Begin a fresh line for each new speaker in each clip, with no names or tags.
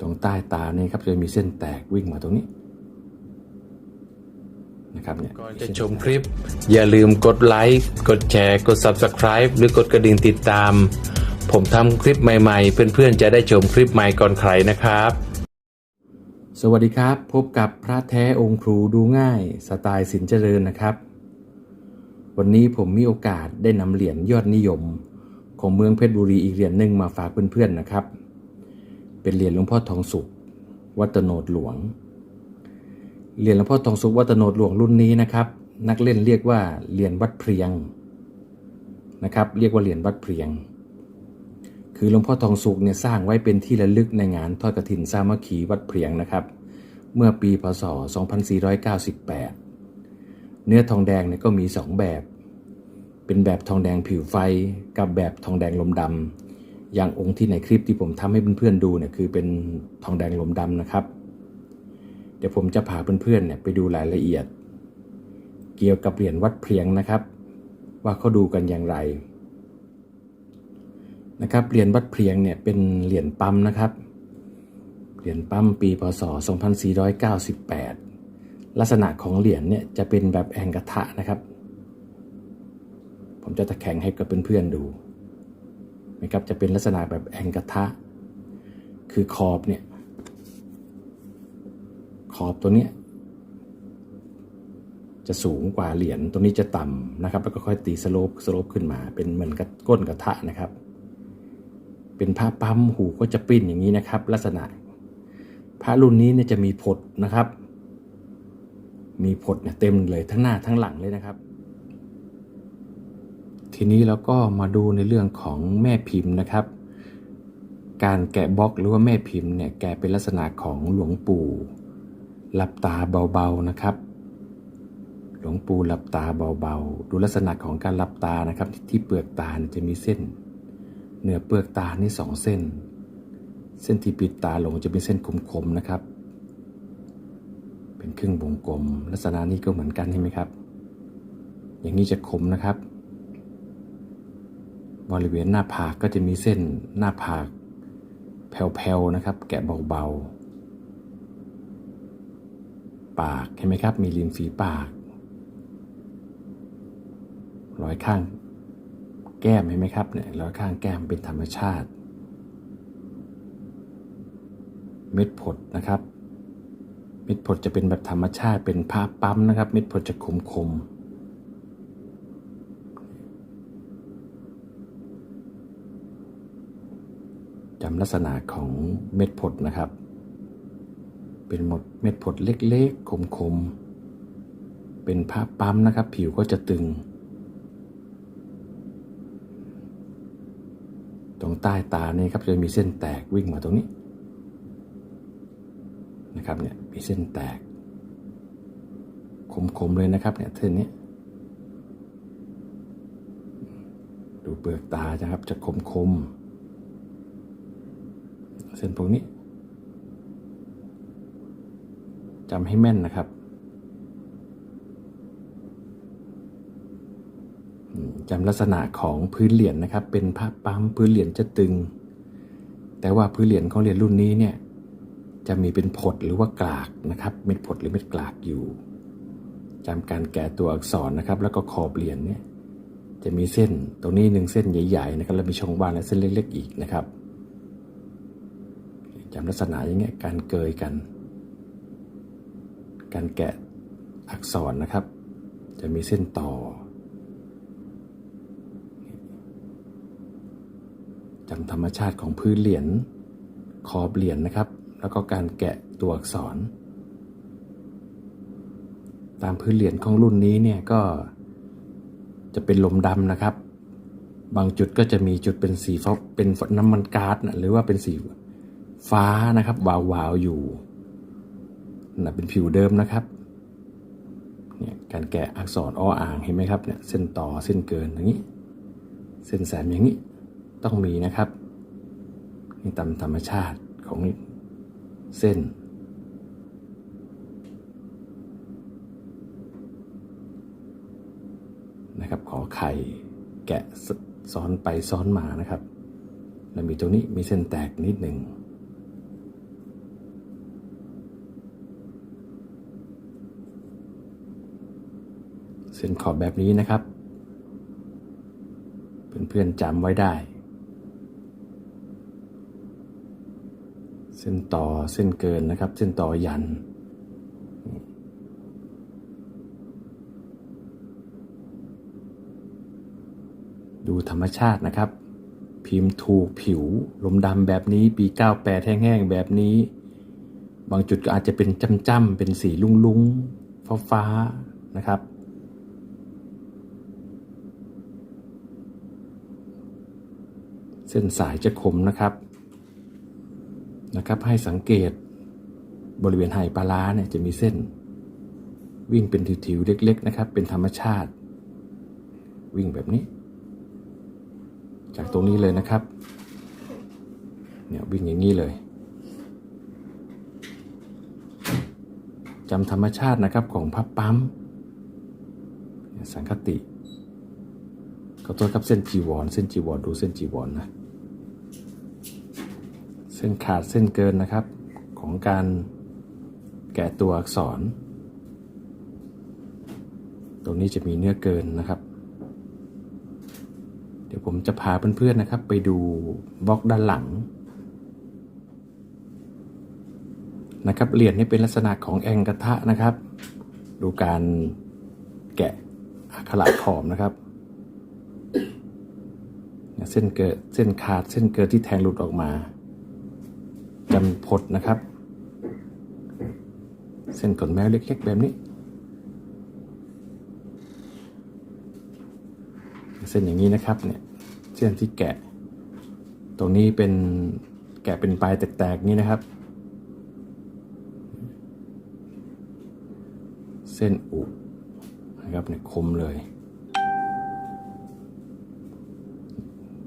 ตรงใต้ตาเนี่ยครับจะมีเส้นแตกวิ่งมาตรงนี้นะครับเนี่ย
ก่อนจะชมคลิป อย่าลืมกดไลค์กดแชร์กด Subscribe หรือกดกระดิ่งติดตาม ผมทำคลิปใหม่ๆ เพื่อนๆ จะได้ชมคลิปใหม่ก่อนใครนะครับ
สวัสดีครับ พบกับพระแท้องค์ครูดูง่ายสไตล์สินเจริญนะครับ วันนี้ผมมีโอกาสได้นำเหรียญยอดนิยม ของเมืองเพชรบุรีอีกเหรียญหนึ่งมาฝากเพื่อนๆนะครับ เป็นเหรียญหลวงพ่อทองสุข วัตโนดหลวง เหรียญหลวงพ่อทองสุขวัตโนดหลวงรุ่นนี้นะครับ นักเล่นเรียกว่าเหรียญวัดเพียงนะครับ เรียกว่าเหรียญวัดเพียง คือหลวงพ่อทองสุขเนี่ยสร้างไว้เป็นที่ระลึกในงานทอดกฐินสามัคคีวัดเพียงนะครับ เมื่อปีพศ 2498 เนื้อทองแดงเนี่ยก็มี 2 แบบ เป็นแบบทองแดงผิวไฟกับแบบทองแดงลมดำ อย่างองค์ที่ในคลิปที่ผมทำให้เพื่อนๆดูเนี่ยคือเป็นทองแดงหลมดำนะครับ เดี๋ยวผมจะพาเพื่อนๆเนี่ยไปดูรายละเอียด เกี่ยวกับเหรียญวัดเพียงนะครับ ว่าเขาดูกันอย่างไรนะครับเหรียญวัดเพียงเนี่ยเป็นเหรียญปั๊มนะครับเหรียญปั๊มปีพศ 2498 ลักษณะของเหรียญเนี่ยจะเป็นแบบแองกระทะนะครับ ผมจะตะแคงให้กับเพื่อนๆดู นะครับจะเป็นลักษณะแบบแองกระทะ คือขอบเนี่ย ขอบตัวเนี้ยจะสูงกว่าเหรียญตัวนี้จะต่ำนะครับ แล้วก็ค่อยตีสโลปสโลปขึ้นมา เป็นเหมือนกับก้นกระทะนะครับ เป็นผ้าปั๊มหูก็จะปิ้นอย่างนี้นะครับ ลักษณะพระรุ่นนี้เนี่ยจะมีผดนะครับ มีผดเนี่ยเต็มเลยทั้งหน้าทั้งหลังเลยนะครับ ทีนี้เราก็มาดูในเรื่องของแม่พิมพ์นะครับ การแกะบล็อกหรือว่าแม่พิมพ์เนี่ยแกะเป็นลักษณะของหลวงปู่หลับตาเบาๆนะครับ หลวงปู่หลับตาเบาๆ ดูลักษณะของการหลับตานะครับ ที่เปลือกตาจะมีเส้น เหนือเปลือกตานี่สองเส้น เส้นที่ปิดตาลงจะเป็นเส้นคมๆนะครับ เป็นครึ่งวงกลม ลักษณะนี้ก็เหมือนกันใช่ไหมครับ อย่างนี้จะคมนะครับ บริเวณหน้าผากก็จะมีเส้นหน้าผากแผ่วๆนะครับ แกะเบาๆ ปากเห็นไหมครับ มีริมฝีปาก รอยข้างแก้มเห็นไหมครับเนี่ยรอยข้างแก้มเป็นธรรมชาติ เม็ดผดนะครับ เม็ดผดจะเป็นแบบธรรมชาติเป็นผ้าปั๊มนะครับ เม็ดผดจะคมคมๆ จำลักษณะของเม็ดผดนะครับ เป็นหมดเม็ดผดเล็กๆคมๆ เป็นผ้าปั๊มนะครับ ผิวก็จะตึง ตรงใต้ตาเนี่ยครับจะมีเส้นแตกวิ่งมาตรงนี้นะครับเนี่ยมีเส้นแตก คมๆเลยนะครับเนี่ยเส้นนี้ดูเปลือกตานะครับจะคมๆ เส้นพวกนี้จำให้แม่นนะครับจำลักษณะของพื้นเหรียญนนะครับ เป็นผ้าปั๊มพื้นเหรียญจะตึง แต่ว่าพื้นเหรียญของเหรียญรุ่นนี้เนี่ยจะมีเป็นผดหรือว่ากลากนะครับ เม็ดผดหรือเม็ดกลากอยู่จำการแกะตัวอักษรนะครับ แล้วก็ขอบเหรียญเนี่ยจะมีเส้นตรงนี้หนึ่งเส้นใหญ่ๆนะครับแล้วมีช่องว่างและเส้นเล็กๆอีกนะครับ จำลักษณะอย่างเงี้ยการเกยกัน การแกะอักษรนะครับ จะมีเส้นต่อ จำธรรมชาติของพื้นเหรียญขอบเหรียญนะครับ แล้วก็การแกะตัวอักษร ตามพื้นเหรียญของรุ่นนี้เนี่ยก็จะเป็นลมดำนะครับ บางจุดก็จะมีจุดเป็นสีฟ้าเป็นน้ำมันก๊าซนะหรือว่าเป็นสี ฟ้านะครับวาวๆอยู่นะเป็นผิวเดิมนะครับเนี่ยการแกะอักษรอ้ออ่างเห็นไหมครับเนี่ยเส้นต่อเส้นเกินอย่างนี้ เส้นแสมอย่างนี้ต้องมีนะครับนี่ตามธรรมชาติของเส้น นะครับขอไข่แกะซ้อนไปซ้อนมานะครับ แล้วมีตรงนี้มีเส้นแตกนิดหนึ่ง เส้ นขอบแบบนี้นะครับ เพื่อนๆจำไว้ได้ เส้นต่อเส้นเกินนะครับ เส้นต่อยัน ดูธรรมชาตินะครับ พิมพ์ถูกผิวลมดำแบบนี้ปี 98 แห้งๆแบบนี้ บางจุดก็อาจจะเป็นจำๆเป็นสีลุ้งๆฟ้าๆนะครับ เส้นสายจะคมนะครับนะครับ ให้สังเกตบริเวณไหปลาร้าเนี่ยจะมีเส้น วิ่งเป็นถิวๆเล็ก ๆ นะครับ เป็นธรรมชาติ วิ่งแบบนี้ จากตรงนี้เลยนะครับเนี่ยวิ่งอย่างนี้เลยจำธรรมชาตินะครับของพับปั๊ม สังคติขอโทษครับเส้นจีวร เส้นจีวรดูเส้นจีวรนะ เส้นขาดเส้นเกินนะครับ ของการแกะตัวอักษร ตรงนี้จะมีเนื้อเกินนะครับ เดี๋ยวผมจะพาเพื่อนๆนะครับ ไปดูบล็อกด้านหลังนะครับเหรียญนี่เป็นลักษณะของแองกระทะนะครับ ดูการแกะอักขระขอบนะครับเส้นเกิดเส้นขาดเส้นเกิดที่แทงหลุดออกมา จำพดนะครับ เส้นขนแมวเล็กๆแบบนี้ เส้นอย่างนี้นะครับเนี่ยเส้นที่แกะ ตรงนี้เป็นแกะเป็นปลายแตกๆนี้นะครับ เส้นอุนะครับเนี่ยคมเลย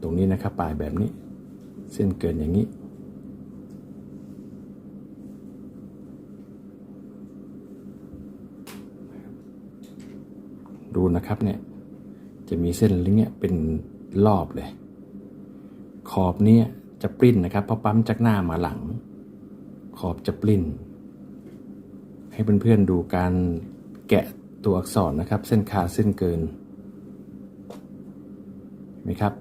ตรงนี้นะครับปลายแบบนี้ เส้นเกินอย่างนี้ ดู นะครับเนี่ยจะมีเส้นลิงเนี่ยเป็นรอบเลย ขอบเนี้จะปริ้นนะครับเพราะปั๊มจากหน้ามาหลัง ขอบจะปริ้น ให้เพื่อนๆดูการแกะตัวอักษรนะครับ เส้นขาดเส้นเกินเห็นไหมครับ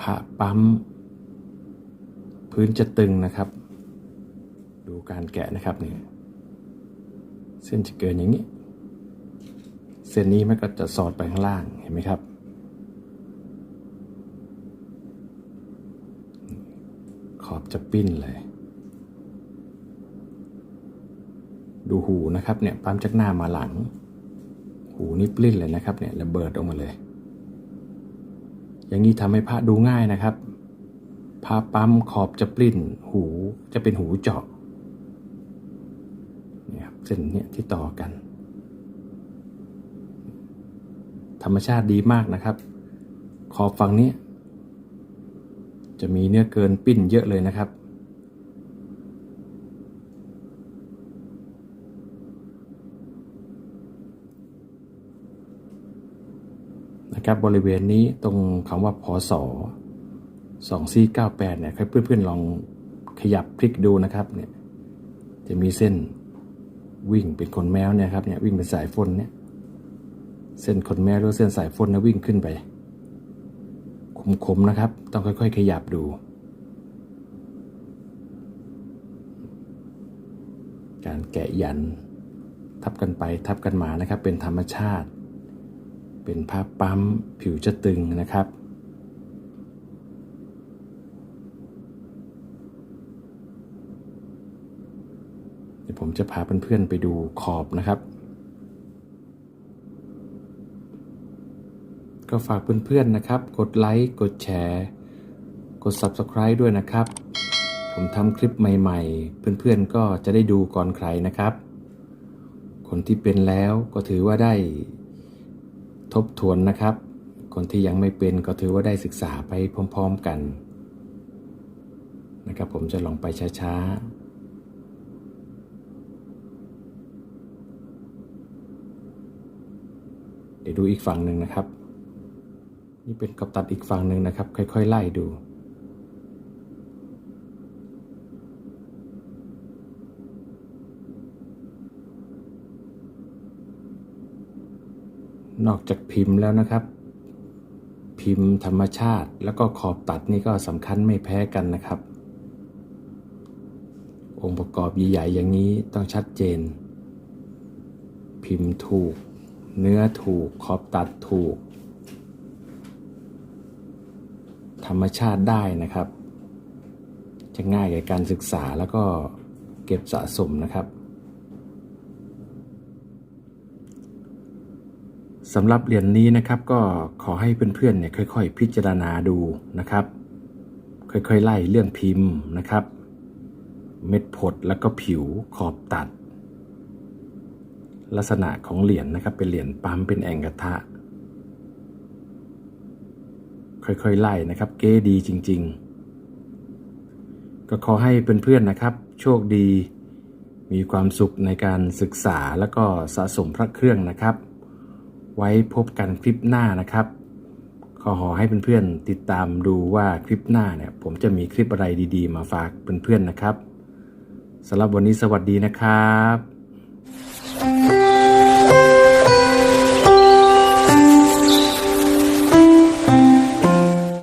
ผ่าปั๊ม พื้นจะตึงนะครับ ดูการแกะนะครับเนี่ยเส้นจะเกินอย่างนี้ เส้นนี้มันก็จะสอดไปข้างล่างเห็นไหมครับขอบจะปิ้นเลย ดูหูนะครับเนี่ยปั๊มจากหน้ามาหลัง หูนี่ปลิ้นเลยนะครับเนี่ยระเบิดออกมาเลย อย่างนี้ทำให้พระดูง่ายนะครับพระปั๊มขอบจะปลิ้น หูจะเป็นหูเจาะเนี่ยครับเส้นเนี่ยที่ต่อกัน ธรรมชาติดีมากนะครับ ขอบฝั่งนี้ จะมีเนื้อเกินปิ้นเยอะเลยนะครับ นะครับบริเวณนี้ตรงคำว่าพศ2498เนี่ยให้เพื่อนๆลองขยับพลิกดูนะครับเนี่ยจะมีเส้นวิ่งเป็นขนแมวเนี่ยครับเนี่ยวิ่งเป็นสายฝนเนี่ย เส้นขนแมวหรือเส้นสายฝนนะวิ่งขึ้นไปคมๆนะครับ ต้องค่อย ๆ ขยับดู การแกะยัน ทับกันไปทับกันมานะครับ เป็นธรรมชาติ เป็นผ้าปั๊มผิวจะตึงนะครับเดี๋ยวผมจะพาเพื่อนๆไปดูขอบนะครับ ก็ฝากเพื่อนๆนะครับ กดไลค์ กดแชร์ กด Subscribe ด้วยนะครับ ผมทำคลิปใหม่ๆ เพื่อนๆก็จะได้ดูก่อนใครนะครับ คนที่เป็นแล้วก็ถือว่าได้ทบทวนนะครับ คนที่ยังไม่เป็นก็ถือว่าได้ศึกษาไปพร้อมๆกันนะครับ ผมจะลองไปช้าๆเดี๋ยวดูอีกฝั่งหนึ่งนะครับ นี่เป็นกับตัดอีกฝั่งหนึ่งนะครับ ค่อย ๆ ไล่ดูนนอกจากพิมพ์แล้วนะครับ พิมพ์ธรรมชาติแล้วก็ขอบตัดนี่ก็สำคัญไม่แพ้กันนะครับ องค์ประกอบใหญ่ๆอย่างนี้ต้องชัดเจน พิมพ์ถูก เนื้อถูกขอบตัดถูก ธรรมชาติได้นะครับ จะง่ายแก่การศึกษาแล้วก็เก็บสะสมนะครับสำหรับเหรียญนี้นะครับก็ขอให้เพื่อนๆเนี่ยค่อย ๆ พิจารณาดูนะครับ ค่อยๆไล่เรื่องพิมพ์นะครับ เม็ดผดแล้วก็ผิวขอบตัด ลักษณะของเหรียญนะครับเป็นเหรียญปั๊มเป็นแองกระทะ ค่อยๆไล่นะครับเก๋ดีจริง ๆ ก็ขอให้เพื่อนๆนะครับ โชคดี มีความสุขในการศึกษาแล้วก็สะสมพระเครื่องนะครับ ไว้พบกันคลิปหน้านะครับ ขอขอให้เพื่อนๆติดตามดูว่าคลิปหน้าเนี่ยผมจะมีคลิปอะไรดี ๆ มาฝากเพื่อนๆนะครับสำหรับวันนี้สวัสดีนะครับ